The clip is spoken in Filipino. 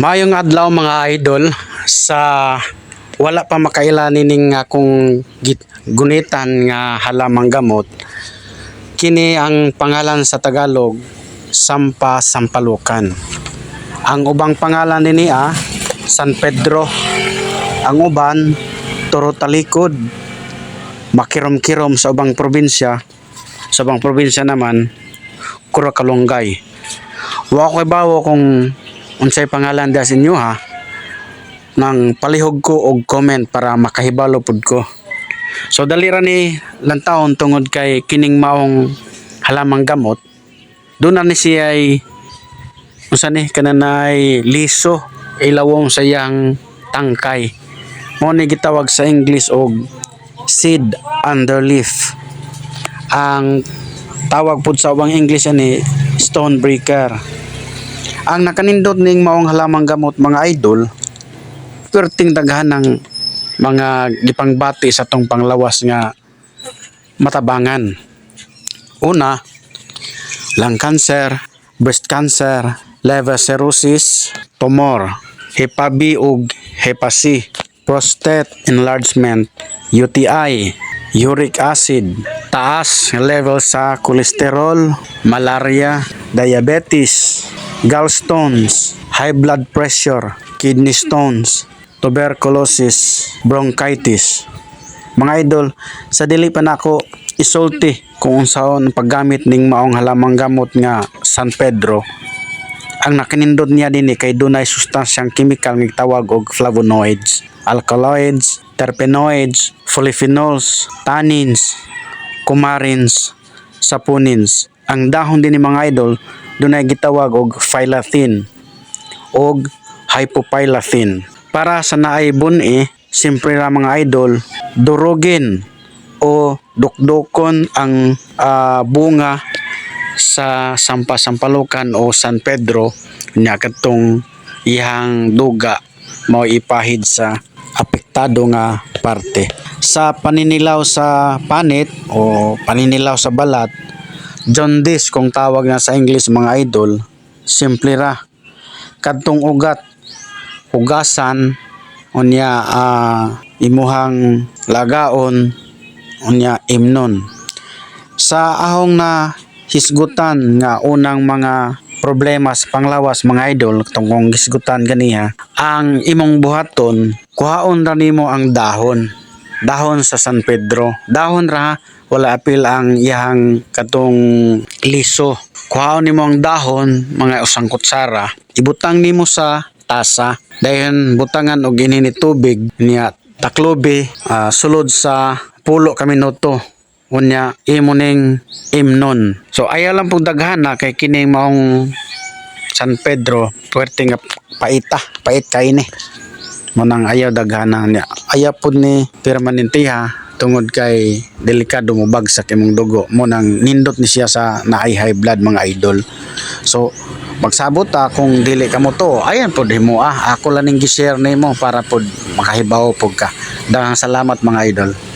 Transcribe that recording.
Mayong adlaw mga idol sa wala pa makailanin ning akong gunitan nga halamang gamot. Kini ang pangalan sa Tagalog Sampa Sampalukan. Ang ubang pangalan nini ah San Pedro. Ang uban Turo Talikod. Makirom-kirom sa ubang probinsya. Sa ubang probinsya naman Kurakalonggay. Wa ko bawo kung unsay pangalan da sa inyo ha? Nang palihog ko og comment para makahibalo pud ko. So dali ra ni lantawon tungod kay kining maong halamang gamot. Doon na ni siya ay unsa ni kananay liso ilawong sa iyang tangkay. Mo ni gitawag sa English og seed underleaf. Ang tawag pud sa ubang English ani stone breaker ang nakanindot ning maong halamang gamot mga idol perting daghan ng mga gipangbati sa tong panglawas nga matabangan. Una lung cancer breast cancer liver cirrhosis tumor hepa B ug hepa prostate enlargement UTI uric acid taas level sa kolesterol malaria diabetes gallstones high blood pressure kidney stones tuberculosis bronchitis mga idol sa dili pa nako isulti kung unsaon paggamit ning maong halamang gamot nga San Pedro ang nakinindot niya dinhi kay dunay sustansyang chemical nga tawag og flavonoids, alkaloids, terpenoids, polyphenols, tannins, coumarins, saponins. Ang dahon din ni mga idol dunay gitawag og phylathin og hypophylathin. Para sa naay buni, simpre ra mga idol, durugin o dukdukon ang ah, bunga sa Sampasampalukan o San Pedro nya katong ihang duga mao ipahid sa apektado nga parte. Sa paninilaw sa panit o paninilaw sa balat, jaundice kung tawag na sa English mga idol, simple ra. Kadtong ugat, ugasan, unya ah, imuhang lagaon, unya imnon. Sa ahong na hisgutan nga unang mga problema sa panglawas mga idol tungkong hisgutan ganiha ang imong buhaton kuhaon ra nimo ang dahon dahon sa San Pedro dahon ra wala apil ang iyang katong liso. Kuhaon nimo ang dahon mga usang kutsara ibutang nimo sa tasa. Dayon butangan og inini tubig niya taklobe ah, sulod sa pulo ka minuto unya imo ning imnon. So ayaw lang pong daghan kay kining maong San Pedro puwerte nga paita pait kay ni mo nang ayaw daghanan niya. Ayaw pud ni permanente ha tungod kay delikado mo bagsak imong dugo mo nang nindot ni siya sa naay high blood mga idol. So magsabot ta kung dili ka mo to. Ayan pod himo ah. Ako lang ning gi-share nimo para pod makahibaw pud ka. Daghang salamat mga idol